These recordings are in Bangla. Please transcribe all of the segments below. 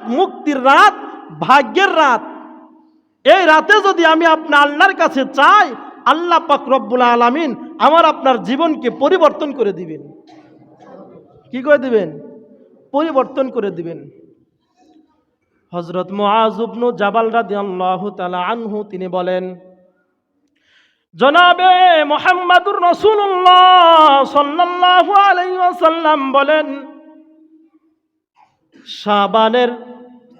রাত, মুক্তির রাত, ভাগ্যের রাত। এই রাতে যদি আমি আপনার আল্লাহর কাছে চাই, আল্লাহ পাক রব্বুল আলামিন আমার আপনার জীবনকে পরিবর্তন করে দিবেন। কি করে দিবেন? পরিবর্তন করে দিবেন। হজরত মুআজুবনু জাবাল রাদিয়াল্লাহু তাআলা আনহু, তিনি বলেন, জনাবে মোহাম্মদুর রসুল্লাহ সাল্লাল্লাহু ওয়াসাল্লাম বলেন, শাবানের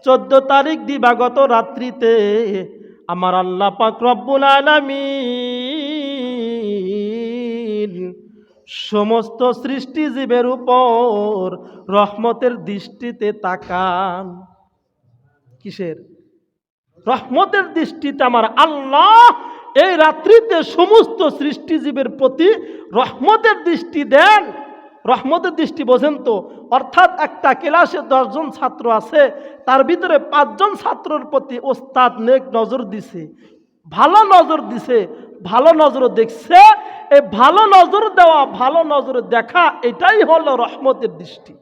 চোদ্দ তারিখ দিবাগত রাত্রিতে আমার আল্লাহ পাক রব্বুল আলামিন সমস্ত সৃষ্টিজীবের উপর রহমতের দৃষ্টিতে তাকান। কিসের? রহমতের দৃষ্টিতে আমার আল্লাহ এই রাত্রিতে সমস্ত সৃষ্টিজীবের প্রতি রহমতের দৃষ্টি দেন। রহমতের দৃষ্টি বোঝেন তো? অর্থাৎ একটা ক্লাসে দশজন ছাত্র আছে, তার ভিতরে পাঁচজন ছাত্রর প্রতি ওস্তাদ নেক নজর দিছে, ভালো নজর দিছে, ভালো নজর দেখছে এই ভালো নজর দেওয়া, ভালো নজর দেখা, এটাই হলো রহমতের দৃষ্টি।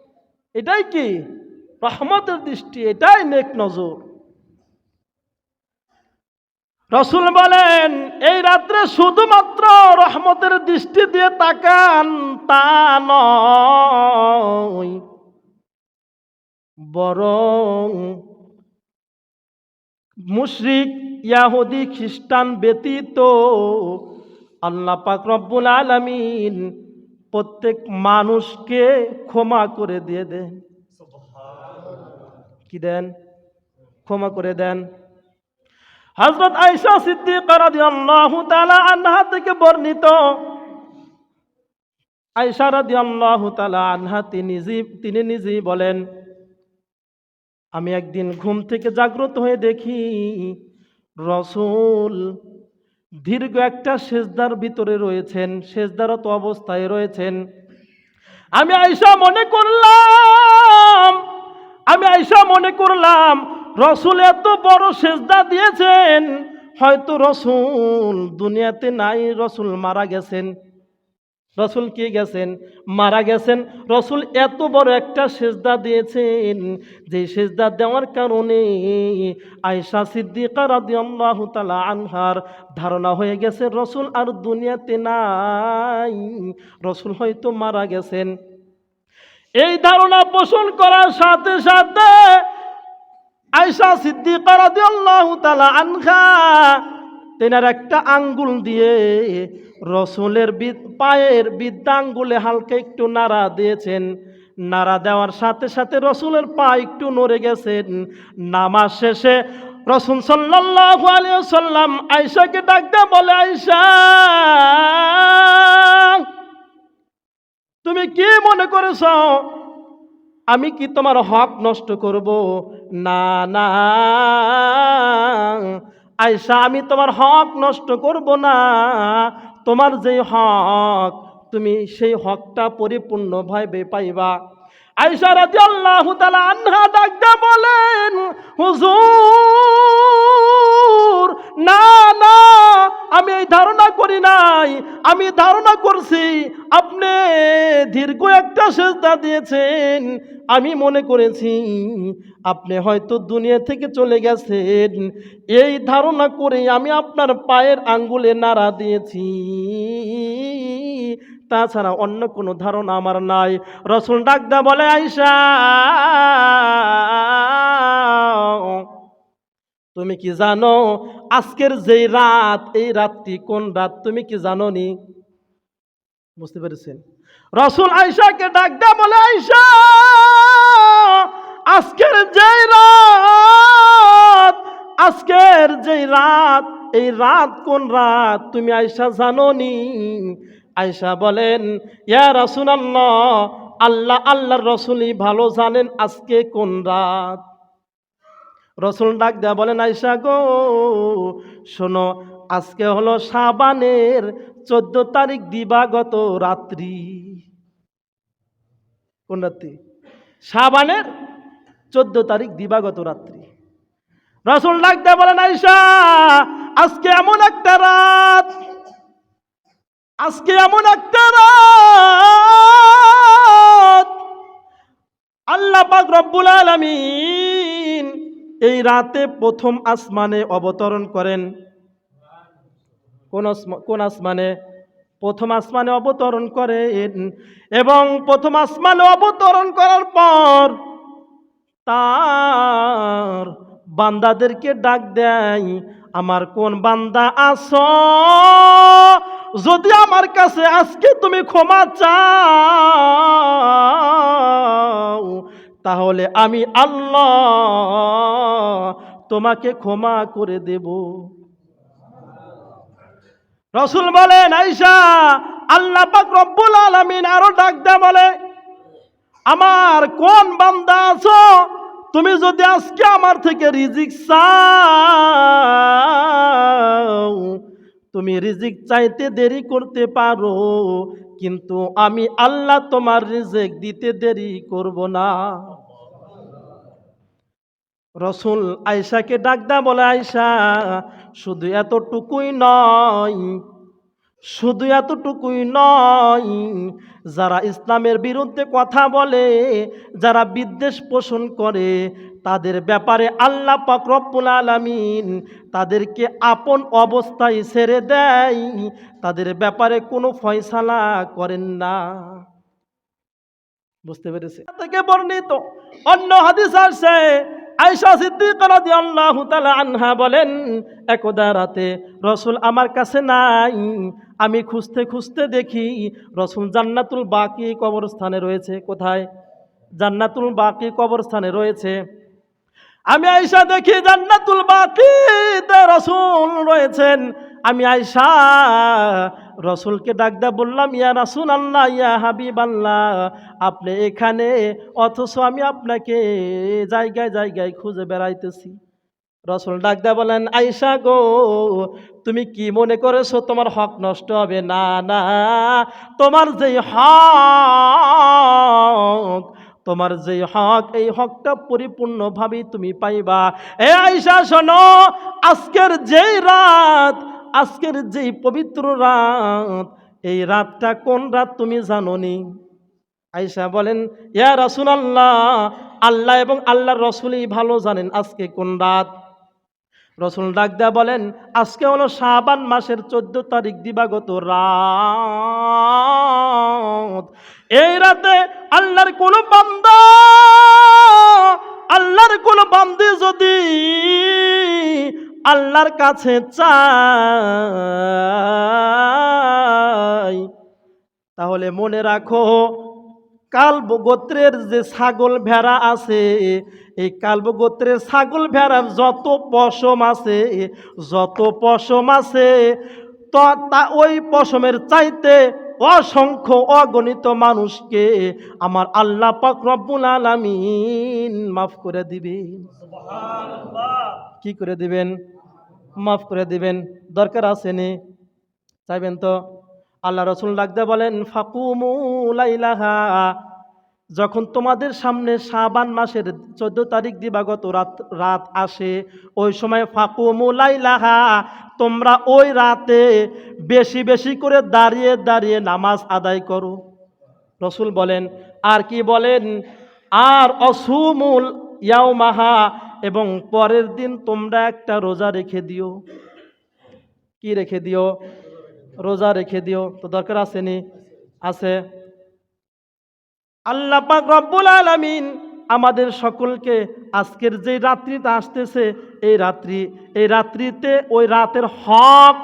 এটাই কি? রহমতের দৃষ্টি, এটাই নেক নজর। রসুল বলেন এই রাত্রে শুধুমাত্র রহমতের দৃষ্টি দিয়ে তাকান তা নয়। বরং মুশরিক ইয়াহুদি খ্রিস্টান ব্যতীত আল্লাহ পাক রব্বুল আলামিন প্রত্যেক মানুষকে ক্ষমা করে দিয়ে দেন। কি দেন? ক্ষমা করে দেন। হজরত আইসা সিদ্দিকা রাদিয়াল্লাহু তাআলা আনহা থেকে বর্ণিত। আয়েশা রাদিয়াল্লাহু তাআলা আনহা তিনি তিনি নিজেই বলেন, আমি একদিন ঘুম থেকে জাগ্রত হয়ে দেখি রসুল দীর্ঘ একটা সেজদার ভিতরে রয়েছেন, সেজদারত অবস্থায় রয়েছেন। আমি আয়সা মনে করলাম, আমি আয়সা মনে করলাম রসুল এত বড় সেজদা দিয়েছেন, হয়তো রসুল দুনিয়াতে নাই, রসুল মারা গেছেন। রসুল কে গেছেন? মারা গেছেন। রসুল এত বড় একটা সেজদা দিয়েছেন, যে সেজদা দেওয়ার কারণে আয়সা সিদ্দিকা রাদিয়াল্লাহু তাআলা আনহার ধারণা হয়ে গেছে, রসুল আর দুনিয়াতে নাই, রসুল হয়তো মারা গেছেন। এই ধারণা পোষণ করার সাথে সাথে আয়সা সিদ্দিকা রাদিয়াল্লাহু তেনার একটা আঙ্গুল দিয়ে রসুলের পায়ের বৃদ্ধাঙ্গুলে হালকা একটু নাড়া দিয়েছেন। নাড়া দেওয়ার সাথে সাথে রসুলের পা একটু নড়ে গেছেন। নামাজ শেষে রসুল সাল্লাল্লাহু আলাইহি সাল্লাম আয়সাকে ডাক দেয়া বলে আয়সা তুমি কি মনে করেছ আমি কি তোমার হক নষ্ট করব? না না। আয়সা আমি তোমার হক নষ্ট করব না। তোমার যে হক, তুমি সেই হকটা পরিপূর্ণভাবে পাইবা। আয়সা রাজি আল্লাহ আন্হা ডাকতে বলেন, হুজুর, না না, আমি এই ধারণা করি নাই। আমি ধারণা করছি, আপনি দীর্ঘ একটা সেজদা দিয়েছেন। আমি মনে করেছি আপনি হয়তো দুনিয়া থেকে চলে গেছেন। এই ধারণা করে আমি আপনার পায়ের আঙ্গুলে নাড়া দিয়েছি। তাছাড়া অন্য কোনো ধারণা আমার নাই। রসুল ডাকদা বলে আইসা তুমি কি জানো আজকের যেই রাত, এই রাতটি কোন রাত? তুমি কি জানো নি বুঝতে পেরেছেন। রসুল আইসাকে ডাকদা বলে আয়সা আজকের যেই রাত, আজকের যেই রাত, এই রাত কোন রাত? তুমি আয়সা জানো নি আয়সা বলেন, ইয়া রসুল আল্লাহ আল্লাহ আল্লাহর রসুলই ভালো জানেন আজকে কোন রাত? রসুল ডাক দেয়া বলেন আয়সা গো, শোনো, আজকে হলো সাবানের চোদ্দ তারিখ দিবাগত রাত্রি। কোন রাত্রি? সাবানের চোদ্দ তারিখ দিবাগত রাত্রি। রসুল ডাক দেয়া বলেন আয়সা আজকে এমন একটা রাত। আজকে এমন একটা রাত। আল্লাহ পাক রব্বুল আলামিন এই রাতে প্রথম আসমানে অবতরণ করেন। কোন কোন আসমানে? প্রথম আসমানে অবতরণ করেন এবং প্রথম আসমানে অবতরণ করার পর তার। বান্দাদেরকে ডাক দেয়, আমার কোন বান্দা আস যদি আমার কাছে আজকে তুমি ক্ষমা চাও, তাহলে আমি আল্লাহ তোমাকে ক্ষমা করে দেব। রসুল বলেন আইসা আল্লাহ পাক রব্বুল আলামিন আরও ডাক দেয় বলে আমার কোন বান্দা আছো? তুমি যদি আজকে আমার থেকে রিজিক চাও, তুমি রিজিক চাইতে দেরি করতে পারো, কিন্তু আমি আল্লাহ তোমার রিজিক দিতে দেরি করব না। রসুল আয়সাকে ডাক দা বলে আয়সা শুধু এতটুকুই নয় শুধু এতটুকুই নয়, যারা ইসলামের বিরুদ্ধে কথা বলে, যারা বিদ্বেষ পোষণ করে, তাদের ব্যাপারে আল্লাহ পাক রব্বুল আলামিন তাদেরকে আপন অবস্থায় ছেড়ে দেয়। তাদের ব্যাপারে কোনো ফয়সালা করেন না। বুঝতে পেরেছে থেকে বর্ণিত অন্য হাদিস সিদ্দিকা রাদিয়াল্লাহু তাআলা আনহা বলেন, একদা রাতে রসুল আমার কাছে নাই আমি খুঁজতে খুঁজতে দেখি রসুল জান্নাতুল বাকি কবরস্থানে রয়েছে। কোথায়? জান্নাতুল বাকি কবরস্থানে রয়েছে। আমি আয়সা দেখি জান্নাতুল বাকিতে রসুল রয়েছেন। আমি আয়সা রসুলকে ডাক দা বললাম, ইয়া রাসুল আল্লাহ ইয়া হাবিব আল্লাহ আপনি এখানে? অথচ আমি আপনাকে জায়গায় জায়গায় খুঁজে বেড়াইতেছি। রসুল ডাক দা বলেন আইসা গো, তুমি কি মনে করেছ তোমার হক নষ্ট হবে? না না, তোমার যেই হক, তোমার যে হক, এই হকটা পরিপূর্ণভাবেই তুমি পাইবা। এ আইসা শোনো, আজকের যেই রাত, আজকের যেই পবিত্র রাত, এই রাতটা কোন রাত তুমি জানোনি? আইসা বলেন, ইয়া রাসুল আল্লাহ আল্লাহ এবং আল্লাহর রসুলই ভালো জানেন আজকে কোন রাত। রসুল ডাক দেয়া বলেন, আজকে হলো শাবান মাসের চোদ্দ তারিখ দিবাগত রাত। এই রাতে আল্লাহর কোন বান্দা, আল্লাহর কোন বান্দি যদি আল্লাহর কাছে চাই তাহলে মনে রাখো কালব গোত্রের যে ছাগল ভেড়া আছে এই কালব গোত্রের ছাগল ভেড়ার যত পশম আছে যত পশম আছে তো তা ওই পশমের চাইতে অসংখ্য অগণিত মানুষকে আমার আল্লাহ পাক রব্বুল আলামিন মাফ করে দিবেন। কি করে দিবেন? মাফ করে দিবেন। দরকার আছে নি? চাইবেন তো? আল্লাহ রসুল ডাকতে বলেন, ফাকুমু লাইলাহা। যখন তোমাদের সামনে শাবান মাসের চোদ্দ তারিখ দিবাগত রাত রাত আসে, ওই সময় ফাকুমু লাইলাহা। তোমরা ওই রাতে বেশি বেশি করে দাঁড়িয়ে দাঁড়িয়ে নামাজ আদায় করো। রসুল বলেন, আর কি বলেন? আর অসুমুল ইয়াউমাহা এবং পরের দিন তোমরা একটা রোজা রেখে দিও। কি রেখে দিও? রোজা রেখে দিও, তো দরকার আসেনি আছে। আল্লাহ পাক রব্বুল আলামিন আমাদের সকলকে আজকের যে রাত্রিটা আসতেছে, এই রাত্রি, এই রাত্রিতে ওই রাতের হক